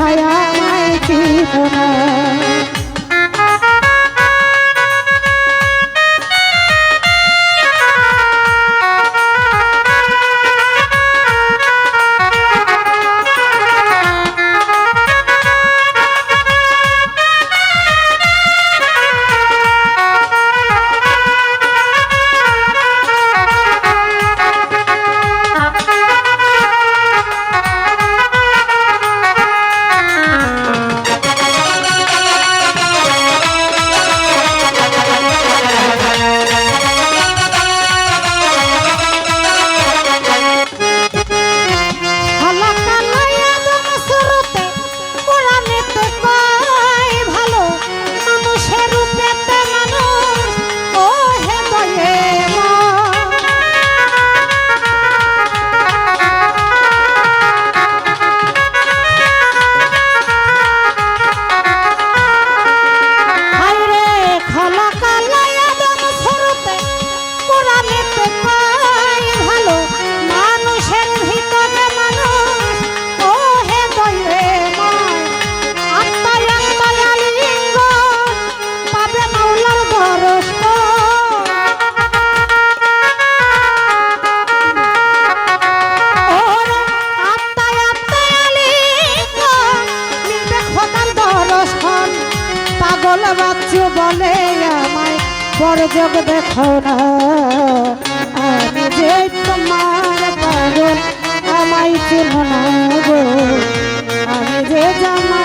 ছায়া মায় জীবনা বলে আমায়, বড় যোগ দেখো না। আমি যে তোমার পাগল, আমায় না গো। আমি যে জামা